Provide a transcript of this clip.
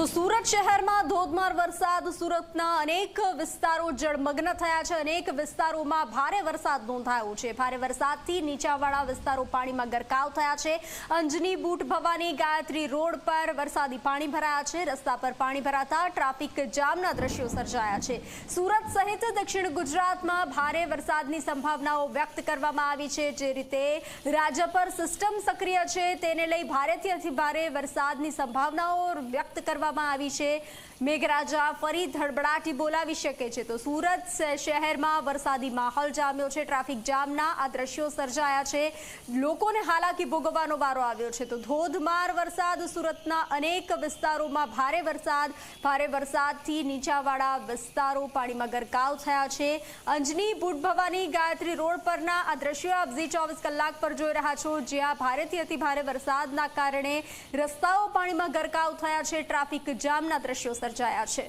તો સુરત શહેરમાં ધોધમાર વરસાદ. સુરતના અનેક વિસ્તારો જળમગ્ન થયા છે. અનેક વિસ્તારોમાં ભારે વરસાદ નોંધાયો છે. ભારે વરસાદથી નીચાવાળા વિસ્તારો પાણીમાં ગરકાવ થયા છે. અંજની બૂટ ભવાની ગાયત્રી રોડ પર વરસાદી પાણી ભરાયા છે. રસ્તા પર પાણી ભરાતા ટ્રાફિક જામના દ્રશ્યો સર્જાયા છે. સુરત સહિત દક્ષિણ ગુજરાતમાં ભારે વરસાદની સંભાવનાઓ વ્યક્ત કરવામાં આવી છે. જે રીતે રાજ્ય પર સિસ્ટમ સક્રિય છે, તેને લઈ ભારેથી અતિ ભારે વરસાદની સંભાવનાઓ વ્યક્ત કરવામાં આવી છે. મેઘરાજા ફરી ધડબડાટી બોલાવી શકે છે. તો સુરત શહેરમાં વરસાદી માહોલ જામ્યો છે. ટ્રાફિક જામના આ દ્રશ્યો સર્જાયા છે. લોકોને હાલાકી ભોગવવાનો વારો આવ્યો છે. તો ધોધમાર વરસાદ સુરતના અનેક વિસ્તારોમાં ભારે વરસાદ, ભારે વરસાદથી નીચાવાળા વિસ્તારો પાણીમાં ગરકાવ થયા છે. અંજની ભૂટભવાની ભવાની ગાયત્રી રોડ પરના આ દ્રશ્યો આપ ઝી ચોવીસ કલાક પર જોઈ રહ્યા છો. જ્યાં ભારેથી અતિ ભારે વરસાદના કારણે રસ્તાઓ પાણીમાં ગરકાવ થયા છે. ટ્રાફિક જામના દ્રશ્યો સર્જાયા છે.